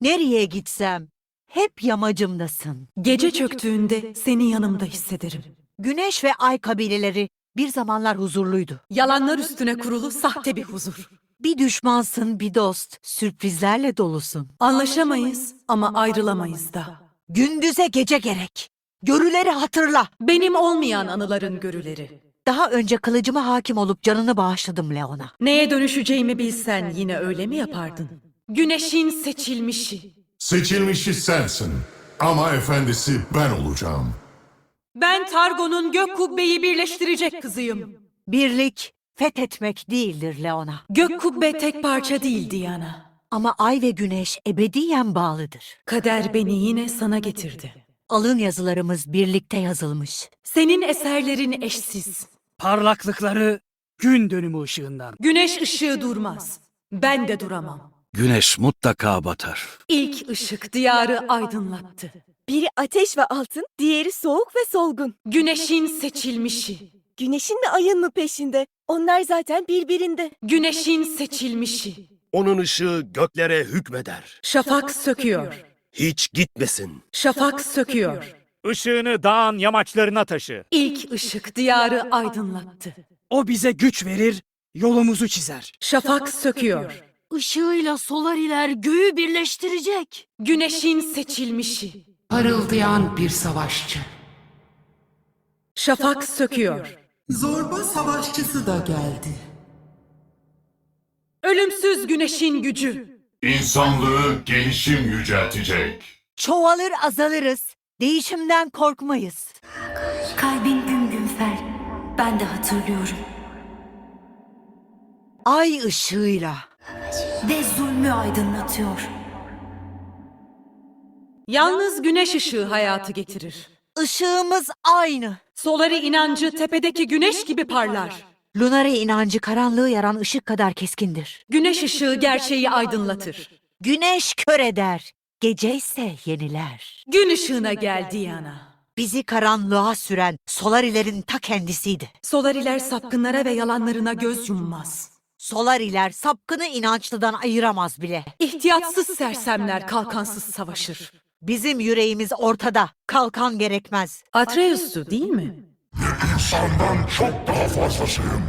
Nereye gitsem hep yamacımdasın. Gece çöktüğünde seni yanımda hissederim. Güneş ve ay kabileleri bir zamanlar huzurluydu. Yalanlar üstüne kurulu sahte bir huzur. Bir düşmansın bir dost, sürprizlerle dolusun. Anlaşamayız ama ayrılamayız da. Gündüze gece gerek. Görüleri hatırla. Benim olmayan anıların görüleri. Daha önce kılıcıma hakim olup canını bağışladım Leon'a. Neye dönüşeceğimi bilsen yine öyle mi yapardın? Güneşin seçilmişi. Seçilmişi sensin. Ama efendisi ben olacağım. Ben Targon'un gök kubbeyi birleştirecek kızıyım. Birlik fethetmek değildir Leon'a. Gök kubbe tek parça değil Diana. Ama ay ve güneş ebediyen bağlıdır. Kader beni yine sana getirdi. Alın yazılarımız birlikte yazılmış. Senin eserlerin eşsiz. Parlaklıkları gün dönümü ışığından. Güneş ışığı durmaz. Ben de duramam. Güneş mutlaka batar. İlk ışık diyarı aydınlattı. Biri ateş ve altın, diğeri soğuk ve solgun. Güneşin seçilmişi. Güneşin mi ayın mı peşinde? Onlar zaten birbirinde. Güneşin seçilmişi. Onun ışığı göklere hükmeder. Şafak söküyor. Hiç gitmesin. Şafak söküyor. Işığını dağın yamaçlarına taşı. İlk ışık diyarı aydınlattı. O bize güç verir, yolumuzu çizer. Şafak söküyor. Işığıyla solariler göğü birleştirecek. Güneşin seçilmişi. Parıldayan bir savaşçı. Şafak söküyor. Zorba savaşçısı da geldi. Ölümsüz güneşin gücü. İnsanlığı gelişim yüceltecek. Çoğalır azalırız. Değişimden korkmayız. Kalbin güm güm fel. Ben de hatırlıyorum. Ay ışığıyla. Ve zulmü aydınlatıyor. Yalnız güneş ışığı hayatı getirir. Işığımız aynı. Solari inancı tepedeki güneş gibi parlar. Lunare inancı karanlığı yaran ışık kadar keskindir. Güneş ışığı gerçeği aydınlatır. Güneş kör eder, gece ise yeniler. Gün ışığına gel Diana. Bizi karanlığa süren Solarilerin ta kendisiydi. Solariler sapkınlara ve yalanlarına göz yummaz. Solariler sapkını inançlıdan ayıramaz bile. İhtiyatsız sersemler kalkansız savaşır. Bizim yüreğimiz ortada, kalkan gerekmez. Atreus'tu değil mi? İnsandan çok daha fazlasıyım.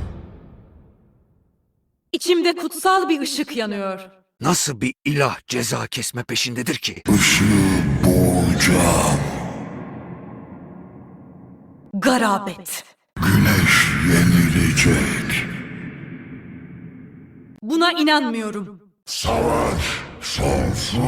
İçimde kutsal bir ışık yanıyor. Nasıl bir ilah ceza kesme peşindedir ki? Işığı boğacağım. Garabet. Güneş yenilecek. Buna inanmıyorum. Savaş sonsuz.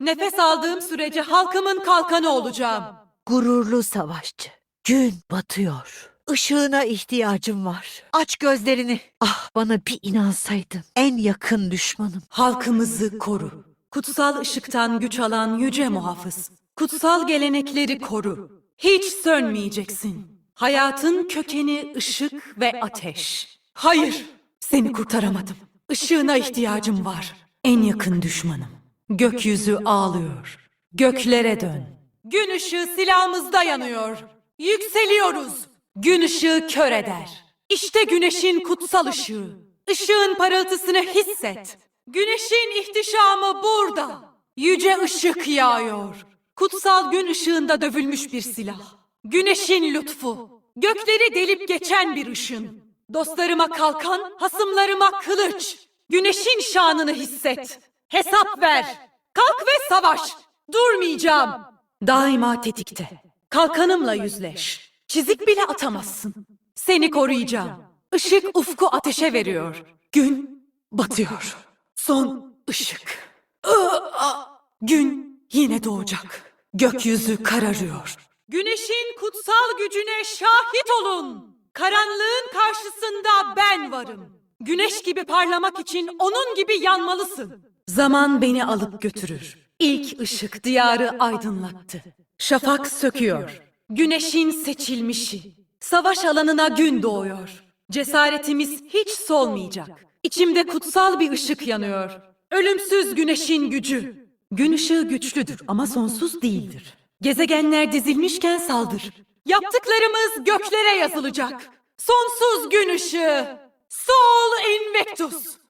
Nefes aldığım sürece halkımın kalkanı olacağım. Gururlu savaşçı. Gün batıyor. Işığına ihtiyacım var. Aç gözlerini. Ah bana bir inansaydın. En yakın düşmanım. Halkımızı koru. Kutsal ışıktan güç alan yüce muhafız. Kutsal gelenekleri koru. Hiç sönmeyeceksin. Hayatın kökeni ışık ve ateş. Hayır, seni kurtaramadım. Işığına ihtiyacım var. En yakın düşmanım. Gökyüzü ağlıyor. Göklere dön. Gün ışığı silahımızda yanıyor. Yükseliyoruz. Gün ışığı kör eder. İşte güneşin kutsal ışığı. Işığın parıltısını hisset. Güneşin ihtişamı burada. Yüce ışık yağıyor. Kutsal gün ışığında dövülmüş bir silah. Güneşin lütfu. Gökleri delip geçen bir ışın. Dostlarıma kalkan, hasımlarıma kılıç. Güneşin şanını hisset. Hesap ver. Kalk ve savaş. Durmayacağım. Daima tetikte. Kalkanımla yüzleş. Çizik bile atamazsın. Seni koruyacağım. Işık ufku ateşe veriyor. Gün batıyor. Son ışık. Gün yine doğacak. Gökyüzü kararıyor. Güneşin kutsal gücüne şahit olun. Karanlığın karşısında ben varım. Güneş gibi parlamak için onun gibi yanmalısın. Zaman beni alıp götürür. İlk ışık diyarı aydınlattı. Şafak söküyor. Güneşin seçilmişi. Savaş alanına gün doğuyor. Cesaretimiz hiç solmayacak. İçimde kutsal bir ışık yanıyor. Ölümsüz güneşin gücü. Gün ışığı güçlüdür ama sonsuz değildir. Gezegenler dizilmişken saldır. Yaptıklarımız göklere yazılacak. Sonsuz gün ışığı. Sol Invectus.